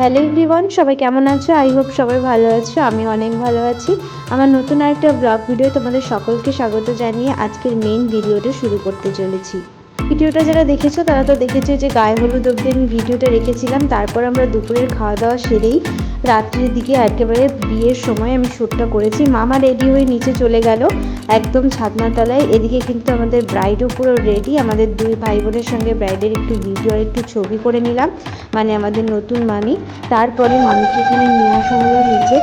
Hello everyone, সবাই কেমন আছো? আই হোপ সবাই ভালো আছো আমি অনেক ভালো আছি। আমার নতুন আরেকটা ব্লগ ভিডিও তোমাদের সকলকে স্বাগত জানিয়ে আজকের মেইন ভিডিওটা শুরু করতে চলেছি। ভিডিওটা যারা দেখেছ, তারা তো দেখেছ যে গায়ে হলুদ অব্দি আমি ভিডিওটা রেখেছিলাম। তারপর আমরা দুপুরের খাওয়া দাওয়া সেরেই রাত্রির দিকে একেবারে বিয়ের সময় আমি শ্যুটটা করেছি। মামা রেডি হয়ে নিচে চলে গেল, একদম ছাদনা তলায় এদিকে কিন্তু আমাদের ব্রাইডও পুরো রেডি আমাদের দুই ভাই বোনের সঙ্গে ব্রাইডের একটু ভিডিও একটু ছবি করে নিলাম মানে আমাদের নতুন মামি। তারপরে মামিকে এখানে নিয়ে আসা হলো নিচে।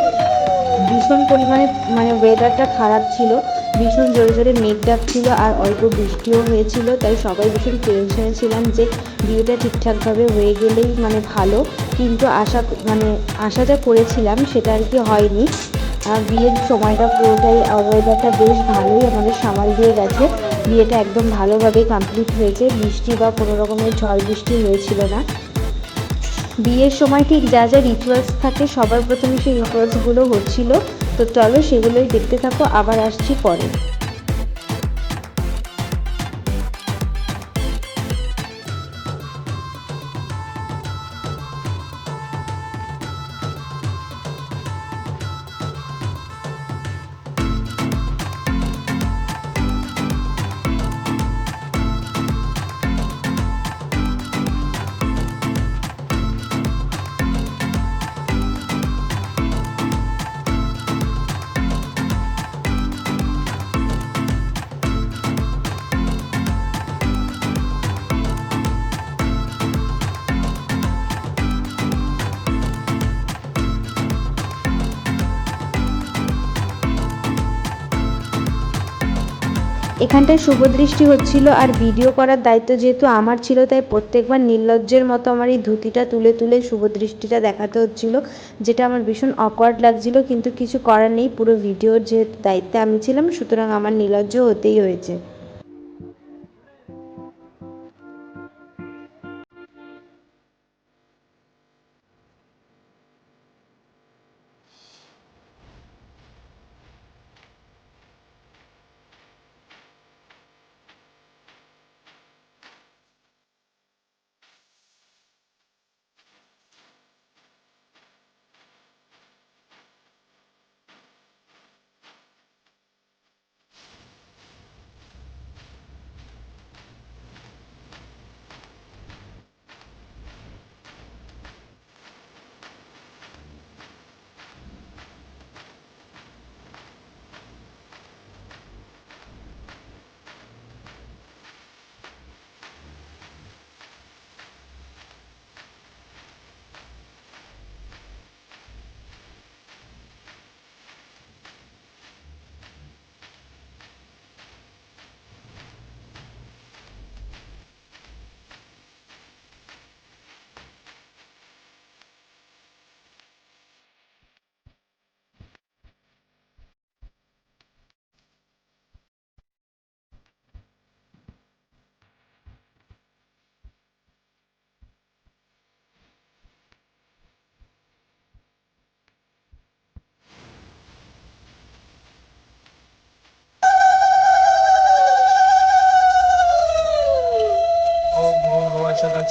ভীষণ পরিমাণে মানে ওয়েদারটা খারাপ ছিল। ভীষণ জোরে জোরে মেঘ ডাকছিল আর অল্প বৃষ্টিও হয়েছিল, তাই সবাই ভীষণ টেনশনে ছিলাম যে বিয়েটা ঠিকঠাকভাবে হয়ে গেলেই মানে ভালো। কিন্তু আশা মানে আশা যা করেছিলাম সেটা আর কি হয়নি। বিয়ের সময়টা পুরোটাই ওয়েদারটা বেশ ভালোই আমাদের সামাল দিয়ে গেছে। বিয়েটা একদম ভালোভাবে কমপ্লিট হয়েছে, বৃষ্টি বা কোনো রকমের ঝড় বৃষ্টি হয়েছিল না। বিয়ের সময় ঠিক যা যা রিচুয়ালস থাকে সবার প্রথমে সেই রিচুয়ালসগুলো হচ্ছিল। তো চলো সেগুলোই দেখতে থাকো আবার আসছি পরে। এখানটায় শুভদৃষ্টি হচ্ছিল আর ভিডিও করার দায়িত্ব যেহেতু আমার ছিল, তাই প্রত্যেকবার নির্লজ্জের মতো আমার এই ধুতিটা তুলে তুলে শুভদৃষ্টিটা দেখাতে হচ্ছিল, যেটা আমার ভীষণ অকওয়ার্ড লাগছিল, কিন্তু কিছু করার নেই, পুরো ভিডিওর যেহেতু দায়িত্বে আমি ছিলাম, সুতরাং আমার নির্লজ্জ হতেই হয়েছে।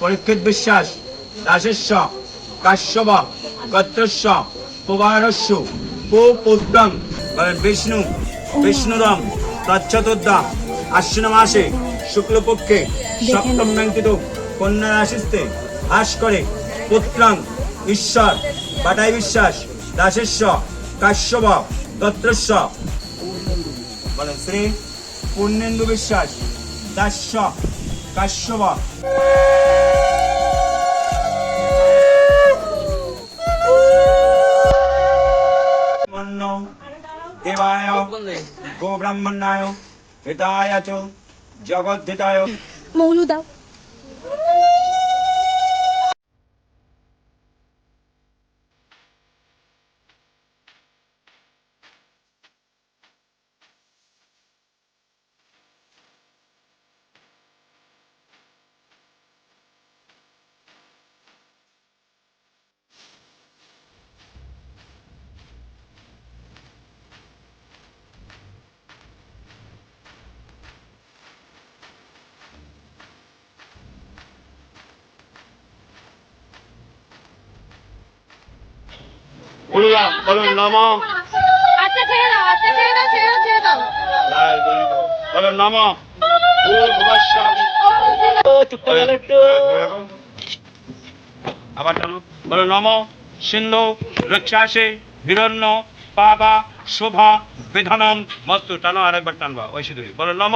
পরীক্ষিত বিশ্বাস দাসস্য কাশ্যব গত্রস্য কুপুত্রম বলেন বিষ্ণু বিষ্ণুরম তচ্ছতোদ্দাম আশ্বিন মাসে শুক্লপক্ষে সপ্তম ব্যাঙ্কিত কন্যা রাশিস্তে হাস করে পুত্রং ঈশ্বর বাটাই বিশ্বাস দাসস্য কাশ্যব দত্রস্য বলেন শ্রী পূর্ণেন্দু বিশ্বাস দাস্য কাশ্যপ। গো ব্রাহ্মণায় হিতায় চ জগদ্ধিতায় মৌলু দাও বলুন নম। আচ্ছা আচ্ছা বলুন নম। আবার বলো নম। সিন্ধু রক্ষাসে হিরণ্য পাবা শোভা বিধানম মস্তু টানো আরেকবার টানবা ওই শুধু বলো নম।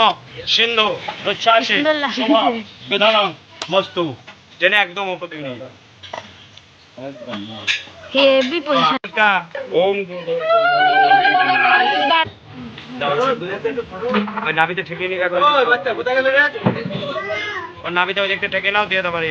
সিন্ধু রক্ষাসে শোভা বিধানম মস্তু। জেনে একদম উপরে নিয়ে। হেভি পজিশন ওম। ওই নাভিতে ঠেকিয়ে নিয়ে গেল। ওর ওই দিকটা ঠেকে নাও দিয়ে দাও বাড়ি।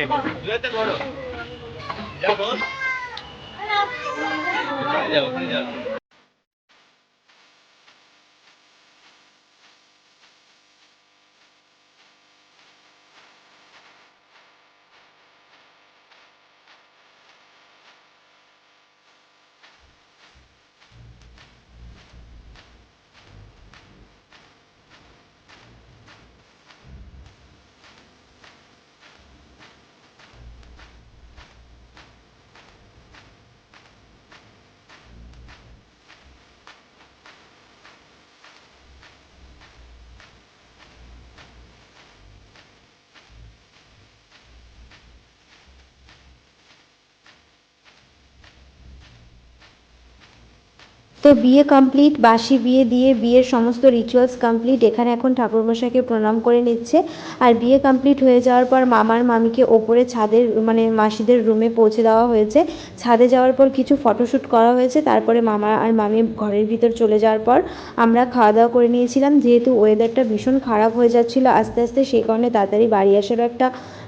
তো বিয়ে কমপ্লিট বাসি বিয়ে দিয়ে বিয়ের সমস্ত রিচুয়ালস কমপ্লিট এখানে এখন ঠাকুরমশাইকে প্রণাম করে নিচ্ছে। আর বিয়ে কমপ্লিট হয়ে যাওয়ার পর মামার মামিকে ওপরে ছাদের মানে মাসিদের রুমে পৌঁছে দেওয়া হয়েছে। ছাদে যাওয়ার পর কিছু ফটোশ্যুট করা হয়েছে, তারপরে মামা আর মামি ঘরের ভিতর চলে যাওয়ার পর আমরা খাওয়া দাওয়া করে নিয়েছিলাম। যেহেতু ওয়েদারটা ভীষণ খারাপ হয়ে যাচ্ছিল, আস্তে আস্তে সেই কারণে তাড়াতাড়ি বাড়ি আসার একটা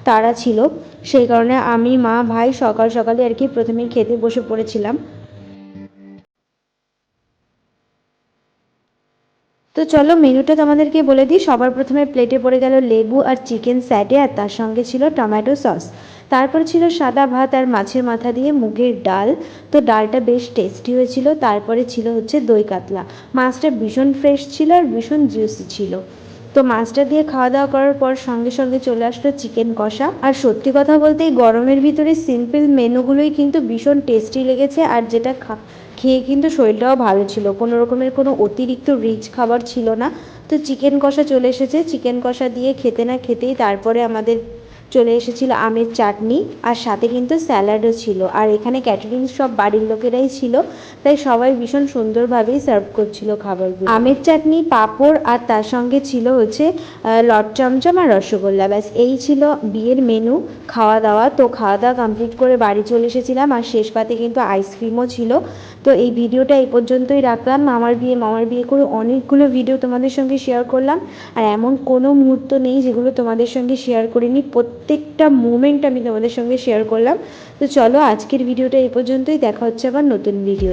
তাড়া ছিল। সেই কারণে আমি, মা, ভাই সকাল সকালে আর কি প্রথমে খেতে বসে পড়েছিলাম। তো চলো মেনুটা তোমাদেরকে বলে দিই। সবার প্রথমে প্লেটে পড়ে গেল লেবু আর চিকেন স্যাটে, আর তার সঙ্গে ছিল টমেটো সস। তারপর ছিল সাদা ভাত আর মাছের মাথা দিয়ে মুগের ডাল। তো ডালটা বেশ টেস্টি হয়েছিল। তারপরে ছিল হচ্ছে দই কাতলা। মাছটা ভীষণ ফ্রেশ ছিল আর ভীষণ জুসি ছিল। তো মাছটা দিয়ে খাওয়া দাওয়া করার পর সঙ্গে সঙ্গে চলে আসলো চিকেন কষা। আর সত্যি কথা বলতে এই গরমের ভিতরে সিম্পল মেনুগুলোই কিন্তু ভীষণ টেস্টি লেগেছে। আর যেটা খা খেয়ে কিন্তু শরীরটাও ভালো ছিল। কোনো রকমের কোনো অতিরিক্ত রিচ খাবার ছিল না। তো চিকেন কষা চলে এসেছে। চিকেন কষা দিয়ে খেতে না খেতেই তারপরে আমাদের চলে এসেছিল আমের চাটনি, আর সাথে কিন্তু স্যালাডও ছিল। আর এখানে ক্যাটারিং সব বাড়ির লোকেরাই ছিল, তাই সবাই ভীষণ সুন্দরভাবেই সার্ভ করছিল খাবারগুলো। আমের চাটনি, পাঁপড়, আর তার সঙ্গে ছিল হচ্ছে লট চমচম আর রসগোল্লা। ব্যাস, এই ছিল বিয়ের মেনু খাওয়া দাওয়া তো খাওয়া দাওয়া কমপ্লিট করে বাড়ি চলে এসেছিলাম, আর শেষ পাতে কিন্তু আইসক্রিমও ছিল। তো এই ভিডিওটা এই পর্যন্তই রাখলাম। মামার বিয়ে মামার বিয়ে করে অনেকগুলো ভিডিও তোমাদের সঙ্গে শেয়ার করলাম। আর এমন কোনো মুহূর্ত নেই যেগুলো তোমাদের সঙ্গে শেয়ার করিনি। প্রত্যেকটা মুমেন্ট আমি তোমাদের সঙ্গে শেয়ার করলাম। তো চলো আজকের ভিডিওটা এই পর্যন্তই। দেখা হচ্ছে আবার নতুন ভিডিও